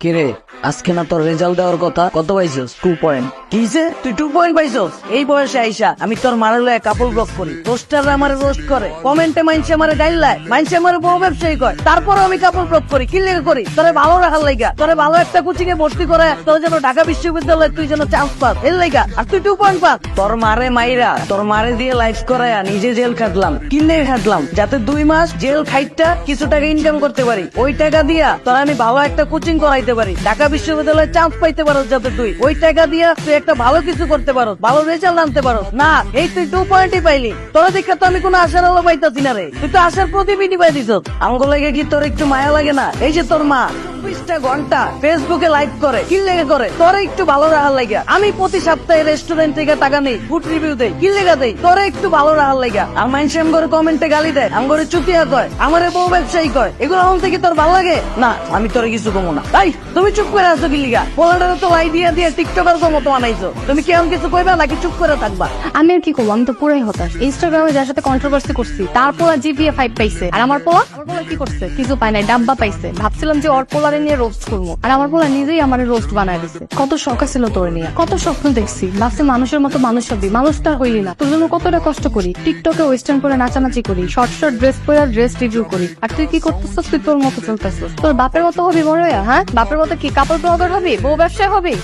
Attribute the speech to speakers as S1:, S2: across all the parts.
S1: কিরে আজকে না তোর রেজাল্ট দেওয়ার কথা? কত পাইছস? টু পয়েন্ট কিসে তুই টু পয়েন্ট পাইছস? এই বয়সে আইসা আমি তোর মারালে কাপড় ব্লক করি। রোস্টাররা আমারে রোস্ট করে। কমেন্টে মাইনসে আমারে গাইল লাই। মাইনসে আমারে বউ ব্যবসায়ী কয়। তারপর আমি কাপড় ব্লক করি। কি লেগে করি। তোরে ভালো রাখার লাইগা। তোরে ভালো একটা কোচিং এ ভর্তি করে তোর যেন ঢাকা বিশ্ববিদ্যালয়ে তুই যেন চান্স পাস। এর লাইগা। আর তুই টু পয়েন্ট পাস। তোর মারে মাইরা তোর মারে দিয়ে লাইফ করায়া নিজে জেল খাটলাম। কি লেগে খাটলাম। যাতে দুই মাস জেল খাইটটা কিছু টাকা ইনকাম করতে পারি। ওই টাকা দিয়া তোর আমি ভালো একটা কোচিং করাইতে পারি। ঢাকা বিশ্ববিদ্যালয়ে চান্স পাইতে পারো যাতে তুই ওই টাকা দিয়ে তুই একটা ভালো কিছু করতে পারো, ভালো রেজাল্ট আনতে পারো। না, এই তুই টু পয়েন্টই পাইলি। তোর দেখা তো আমি কোনো আশার আলো পাইতাছি না রে। তুই তো আশার প্রতিবিধি পাই দিছ আমাকে লাগে কি তোর একটু মায়া লাগে না? এই যে তোর মা। চব্বিশটা ঘণ্টা ফেসবুকে লাইভ করে, কি লেগে করে? তোর একটু ভালো রাখার লাগে। আমি প্রতি সপ্তাহে রেস্টুরেন্ট থেকে টাকা নেই ফুড রিভিউ দেই, কি দেই? একটু ভালো রাখার লাগে। আর মানুষ করে কমেন্টে গালি দেয় করে চুতিয়া কয়, আমারে বউ ব্যবসায়ী কয়, এগুলো আমার থেকে তোর ভালো লাগে? না, আমি কিছু কমো না। তাই তুমি চুপ করে আছো কি লিগা? তো লাই দিয়ে দিয়ে টিকটকার মতো বানাইছো। তুমি কেমন কিছু কইবা নাকি চুপ করে থাকবা?
S2: আমি আর কি করব আমি তো পুরাই হতাশ। ইনস্টাগ্রামে যার সাথে কন্ট্রোভার্সি করছি, তার পোলা জিপিএ ফাইভ পাইছে। আর আমার পোলা আমার পোলা কি করছে? কিছু পায় নাই ডাব্বা পাইছে। ভাবছিলাম যে ওর নিয়ে রোস্ট করব। আর আমার নিজেই আমার রোস্ট বানায় কত শখ ছিল তোর নিয়ে। কত স্বপ্ন দেখছি। মানুষের মতো মানুষ হবি। হইলি না। তোর জন্য কতটা কষ্ট করি। টিকটকে ওয়েস্টার্ন পরে নাচানাচি করি। শর্ট শর্ট ড্রেস পরে ড্রেস রিভিউ করি। আর তুই কি করতেছিস? তুই তোর মতো চলতেছিস। তোর বাপের মতো হবি বড় হ্যাঁ বাপের মতো কি কাপড় হবি? বউ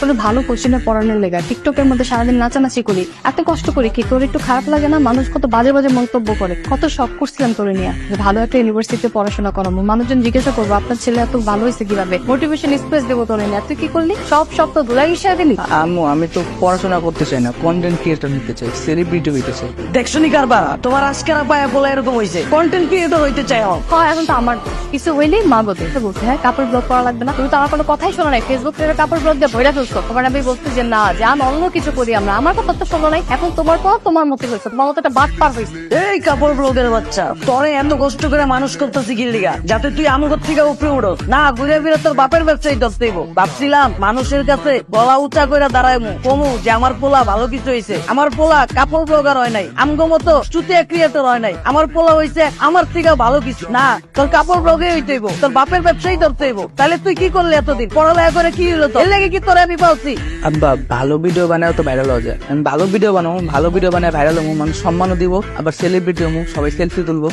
S2: তোর ভালো কোশ্চেনে পড়ানোর লেগা। টিকটকের মধ্যে সারাদিন নাচানাচি করি। এত কষ্ট করি কি তোর একটু খারাপ লাগে না? মানুষ কত বাজে বাজে মন্তব্য করে। কত শখ করছিলাম তোরে নিয়ে। ভালো একটা ইউনিভার্সিটিতে পড়াশোনা করাবো। মানুষজন জিজ্ঞাসা করব, আপনার ছেলে এত ভালো হয়েছে কীভাবে? মোটিভেশন স্পেস দেবো তোরে নিয়ে তুই কি করলি? সব সব তো ধুলাই হিসাবে দিলি?
S3: আম্মু আমি তো পড়াশোনা করতে চাই না। কন্টেন্ট ক্রিয়েটর হতে চাই সেলিব্রিটি হইতে চাই।
S1: দেখছনি কারবা তোমার আজকের পায়া বলে এরকম হয়েছে কন্টেন্ট ক্রিয়েটর হইতে চাই আমার।
S2: হয় এখন তো আমার কিছু হইলেই মা বলতে তো বলছে হ্যাঁ কাপড় ব্লগ করা লাগবে না। তুমি তো আমার কোনো কথাই শোনো নাই। ফেসবুক থেকে কাপড় ব্লগ দিয়ে ভরে ফেলছো। তোমার আমি বলছি যে না যে আমি অন্য কিছু করি আমরা। আমার কথা তো শোনো নাই। এখন তোমার পর তোমার মতো হয়েছে। তোমার মতো একটা বাদ পার হয়েছে।
S1: এই কাপড় ব্লগের বাচ্চা তোরে এত কষ্ট করে মানুষ করতেছি কি লিগা যাতে তুই আমগর থেকে উপরে উড়ো না ঘুরে ফিরে তোর বাপের ব্যবসায়ী ধরতে হইবো। ভাবছিলাম মানুষের কাছে গলা উঁচা করে দাঁড়ায় মু। কমু যে আমার পোলা ভালো কিছু হয়েছে আমার পোলা কাপড় ব্লগার হয় নাই আমগো মতো চুতিয়া ক্রিয়েটর হয় নাই। আমার পোলা হয়েছে আমার থেকে ভালো কিছু। না তোর কাপড় ব্লগে হইতে হইব তোর বাপের ব্যবসায়ী ধরতে হইব। তাহলে তুই কি করলি এতদিন? পড়ালেখা করে কি হলো তো এর লেগে কি তোর আমি পাচ্ছি
S3: আব্বা ভালো ভিডিও বানাও তো ভাইরাল হওয়া যায়। আমি ভালো ভিডিও বানাবো ভালো ভিডিও বানায় ভাইরাল হব মানুষ সম্মানও দিব আবার সেলিব্রিটি হব সবাই সেলফি তুলবো।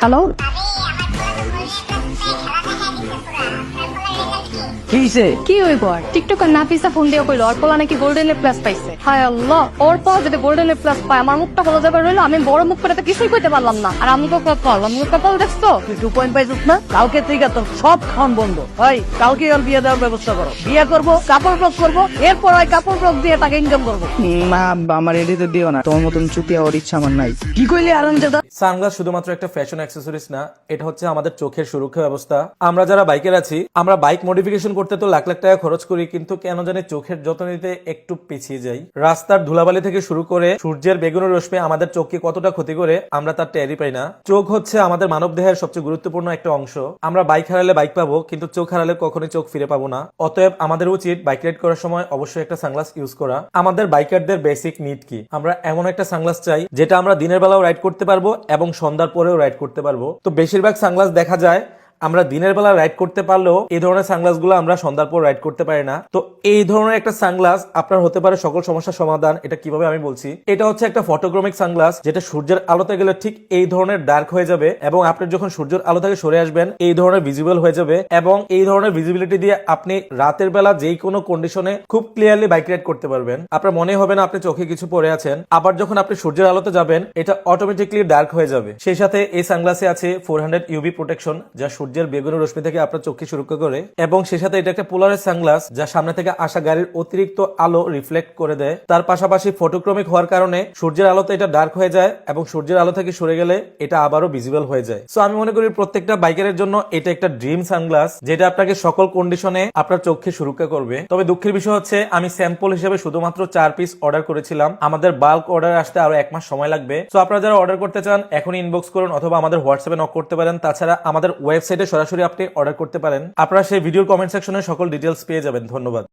S2: হ্যালো
S1: কি
S2: কি হইব আর? টিকটকার নাফিসা ফোন দিয়ে কইলো ওর নাকি গোল্ডেন প্লাস পাইছে। হায় আল্লাহ ওর যদি গোল্ডেন প্লাস পায় আমার মুখটা হলো যাবে রইল আমি বড় মুখ করে তো কিছুই কইতে পারলাম না। আর আমি তো কপাল আমি কপাল দেখছ?
S1: তুই টু পয়েন্ট পাইছিস না? কালকে থেকে তোর সব খাওয়ান বন্ধ। ভাই কালকে ওর বিয়ে দেওয়ার ব্যবস্থা করো। বিয়ে করব কাপড় ব্লক করব এরপর ওই কাপড় ব্লক দিয়ে টাকা ইনকাম করব।
S3: না আমার দিও না। তোমার মতন চুতি হওয়ার ইচ্ছা আমার নাই।
S1: কি কইলি আরাম দাদা?
S4: সানগ্লাস শুধুমাত্র একটা ফ্যাশন অ্যাক্সেসরিজ না এটা হচ্ছে আমাদের চোখের সুরক্ষা ব্যবস্থা। আমরা যারা বাইকের আছি আমরা বাইক মডিফিকেশন করতে তো লাখ লাখ টাকা খরচ করি, কিন্তু কেন জানি চোখের যত্ন নিতে একটু পিছিয়ে যাই। রাস্তার ধুলাবালি থেকে শুরু করে সূর্যের বেগুন রশ্মি আমাদের চোখকে কতটা ক্ষতি করে, আমরা তার টেরি পাই না। চোখ হচ্ছে আমাদের মানব দেহের সবচেয়ে গুরুত্বপূর্ণ একটা অংশ। আমরা বাইক হারালে বাইক পাবো, কিন্তু চোখ হারালে কখনোই চোখ ফিরে পাবো না। অতএব আমাদের উচিত বাইক রাইড করার সময় অবশ্যই একটা সানগ্লাস ইউজ করা। আমাদের বাইকারদের বেসিক নিড কি? আমরা এমন একটা সানগ্লাস চাই, যেটা আমরা দিনের বেলাও রাইড করতে পারব এবং সন্ধ্যার পরেও রাইড করতে পারব। তো বেশিরভাগ সানগ্লাস দেখা যায় আমরা দিনের বেলা রাইড করতে পারলেও এই ধরনের সানগ্লাসগুলো আমরা সন্ধ্যার পর রাইড করতে পারি না। তো এই ধরনের একটা সানগ্লাস আপনার হতে পারে সকল সমস্যার সমাধান, এটা কীভাবে আমি বলছি? এটা হচ্ছে একটা ফটোক্রমিক সানগ্লাস যেটা সূর্যের আলোতে গেলে ঠিক এই ধরনের ডার্ক হয়ে যাবে এবং আপনি যখন সূর্যের আলো থেকে সরে আসবেন, এই ধরনের ভিজিবল হয়ে যাবে এবং এই ধরনের ভিজিবিলিটি দিয়ে আপনি রাতের বেলা যেই কোনো কন্ডিশনে খুব ক্লিয়ারলি বাইক রাইড করতে পারবেন। আপনার মনে হবে না আপনি চোখে কিছু পরে আছেন। আবার যখন আপনি সূর্যের আলোতে যাবেন, এটা অটোমেটিকলি ডার্ক হয়ে যাবে। সেই সাথে এই সানগ্লাসে আছে ফোর হান্ড্রেড ইউবি প্রোটেকশন যা সূর্যের বেগুনি রশ্মি থেকে আপনার চোখকে সুরক্ষা করে এবং সেই সাথে এটা একটা পোলারের সানগ্লাস যা সামনে থেকে আসা গাড়ির অতিরিক্ত আলো রিফ্লেক্ট করে দেয়। তার পাশাপাশি ফটোক্রমিক হওয়ার কারণে সূর্যের আলোতে এটা ডার্ক হয়ে যায় এবং সূর্যের আলো থেকে সরে গেলে এটা আবারও ভিজিবল হয়ে যায়। সো আমি মনে করি প্রত্যেকটা বাইকারের জন্য এটা একটা ড্রিম সানগ্লাস যেটা আপনাকে সকল কন্ডিশনে আপনার চোখকে সুরক্ষা করবে। তবে দুঃখের বিষয় হচ্ছে, আমি স্যাম্পল হিসেবে শুধুমাত্র চার পিস অর্ডার করেছিলাম। আমাদের বাল্ক অর্ডার আসতে আরও এক মাস সময় লাগবে। সো আপনারা যারা অর্ডার করতে চান এখন ইনবক্স করুন অথবা আমাদের হোয়াটসঅ্যাপে নক করতে পারেন। তাছাড়া আমাদের ওয়েবসাইটে সরাসরি আপনি অর্ডার করতে পারেন। আপনারা সেই ভিডিওর কমেন্ট সেকশনে সকল ডিটেলস পেয়ে যাবেন। ধন্যবাদ।